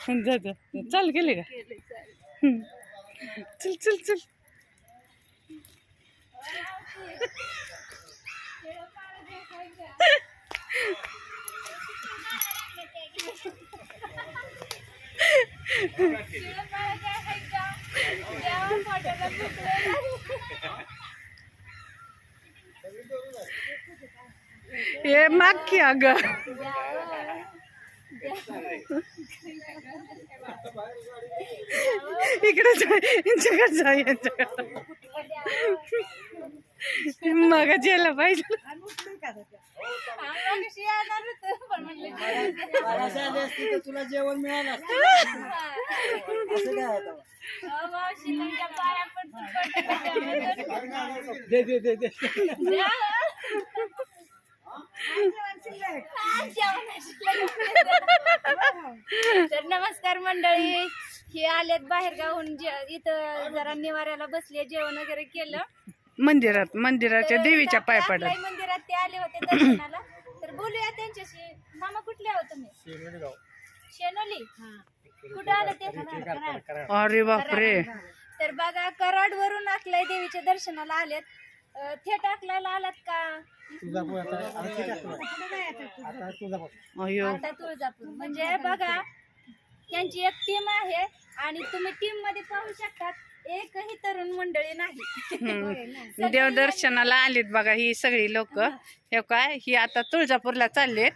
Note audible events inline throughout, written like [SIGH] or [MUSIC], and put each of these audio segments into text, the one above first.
[LAUGHS] जा जा. चाल गेले का. चल चल चल. [LAUGHS] हे माग की अगं. इकडे जा यांच्याकडे जा यांच्याकडे मग यायला पाहिजे. तुला जेवण मिळालं दे. दे दे दे. [LAUGHS] तर नमस्कार मंडळी. हे आलेत बाहेर गावून इथं जरा निवाऱ्याला बसले जेवण वगैरे केलं. मंदिरात मंदिराच्या देवीच्या पाय पडत मंदिरात ते आले होते दर्शनाला. तर बोलूया त्यांच्याशी. मामा कुठले आहोत तुम्ही? शेनोली? कुठे आले ते? अरे बापरे. तर बघा कराड वरून आकलाय देवीच्या दर्शनाला आलेत. थेट आलात का? तुळजापूर आता आणखी टाकलं. आता तुळजापूर अयो आता तुळजापूर. म्हणजे बघा यांची एक टीम आहे आणि तुम्ही टीममध्ये पाहू शकतात एकही तरुण मंडळी नाही. देवदर्शनाला आलीत बघा ही सगळी लोक. हे काय ही आता तुळजापूरला चाललेत.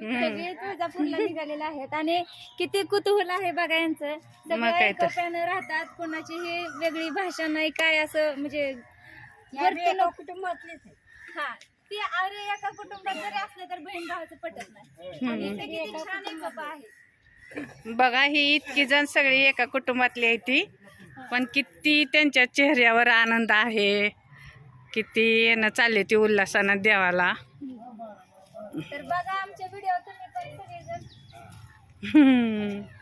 सगळे तुळजापूरला निघालेले आहेत आणि किती कुतूहल आहे बघा यांचं. मग सगळे काय तर. एकोप्यानं राहतात कोणाची ही वेगळी भाषा नाही काय असं म्हणजे वर्तणूक कुटुंबातलेच हा ते अरे एका कुटुंबात जरी असले तर बहीण भावाचं पटत नाही. आणि इथे किती छान एकोपा आहे. बघा ही इतकी जण सगळी एका कुटुंबातली आहे ती. पण किती त्यांच्या चेहऱ्यावर आनंद आहे. किती येणं चालले ती उल्हासानं देवाला. तर बघा आमचे व्हिडिओ तुम्ही पण सगळेजण.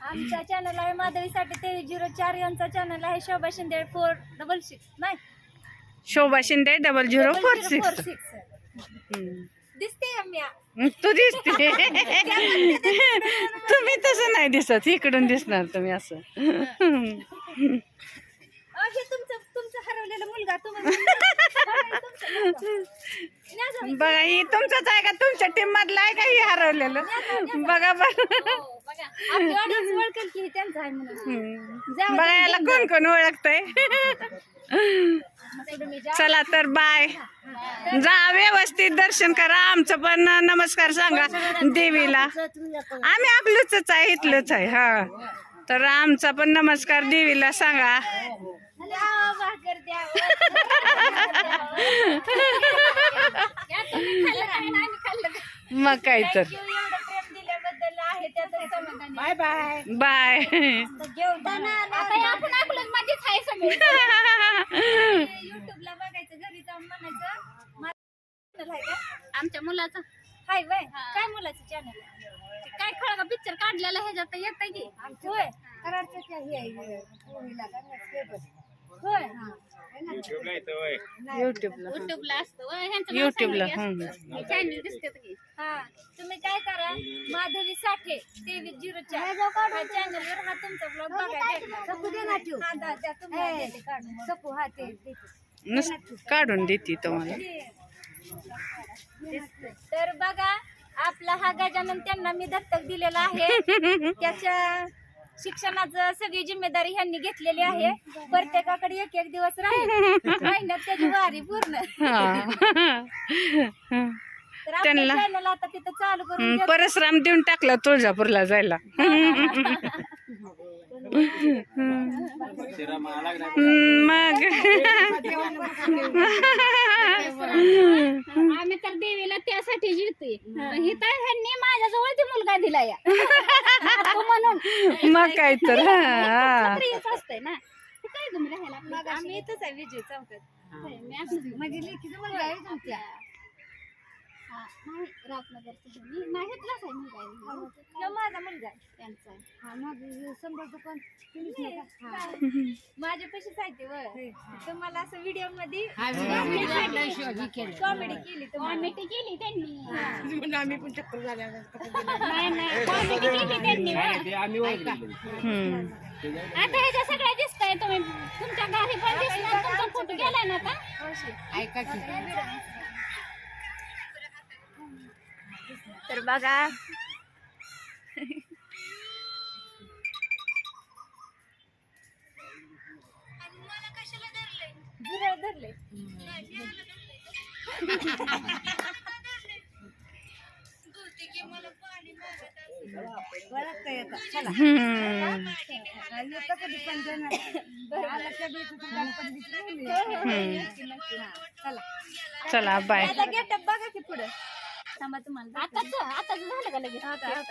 आमचा चॅनल आहे माधवीसाठी तेवीस झिरो चार यांचा चॅनल आहे Shobha Shinde four double six नाही. Shobha Shinde double zero four six six दिसते आम्ही तू दिसते. तुम्ही तसं नाही दिसत. इकडून दिसणार तुम्ही असं. मुलगा तुम्ही [LAUGHS] बघा ही तुमचंच आहे का? तुमच्या टीम मधला आहे का? ही हरवलेलं. बघा बघ. हे जाऊ बघा याला कोण कोण ओळखतंय. चला तर बाय जा व्यवस्थित दर्शन करा. आमचं पण नमस्कार सांगा देवीला. आम्ही आपलंच आहे इथलंच आहे हा. तर आमचा पण नमस्कार देवीला सांगा. मग काय तर. Thank you, एवढं प्रेम दिल्याबद्दल आहे त्याचं समाधानी बाय बाय बाय आता हे आपण आपलं मध्येच आहे सगळे. युट्यूबला बघायचं घरी जाऊन म्हणायचं. माझं channel आहे का? आमच्या मुलाचा. हाय वय काय मुलाचं चॅनल काय खळगा पिक्चर काढलेला ह्याच्यात येत की. होय. होय युट्यूबला युट्यूबला असतं व ह्यांचं युट्यूबला हम्म. चॅनल दिसते की. हा तुम्ही काय करा माधवी साठे तेवीस झिरो चार. चॅनल वर हा तुमचा ब्लॉग हा. नुस काढून देते तुम्हाला तर बघा आपला हा गजानन त्यांना मी दत्तक दिलेला आहे. [LAUGHS] त्याच्या शिक्षणाचं सगळी जिम्मेदारी ह्यांनी घेतलेली आहे. प्रत्येकाकडे एक एक दिवस राहील. [LAUGHS] महिन्यात त्याची वारी पूर्ण. तर आपल्या त्यांना- आता तिथं चालू करून देतो. परशुराम देऊन टाकला तुळजापूरला जायला. [LAUGHS] मग. आम्ही तर देवीला त्यासाठी जिरतोय ही तर ह्यांनी माझ्याजवळ ते मुलगा दिला या. तो म्हणून. मग काय तर हा. असतंय ना. काय तुम्ही राहायला? आपलं? आम्ही इथंच आहे विजय चौकात. मी असं- माझी लेखीचा मुलगा आहे तुमच्या हा, नाही रातनगरचं हे. मी नाही आहे. माझा मुलगा आहे. त्यांचा हा माझं समजा दुकान माझ्यापाशीच आहे ते वर तुम्हाला असं व्हिडिओमध्ये कॉमेडी केली. कॉमेडी केली त्यांनी. म्हणून आम्ही पण चक्कर झाल्या नाही नाही. कॉमेडी केली त्यांनी वा. आता ह्याच्या सगळ्या दिसताय तुम्ही तुमच्या घरी पण दिसणार तुमचा फोटो गेलाय ना आता? ऐका की. तर बघा. धरले. चला. बाय गेटअप बघा की पुढे. थांबा तुम्हाला आताच आताच झालं का लगेच?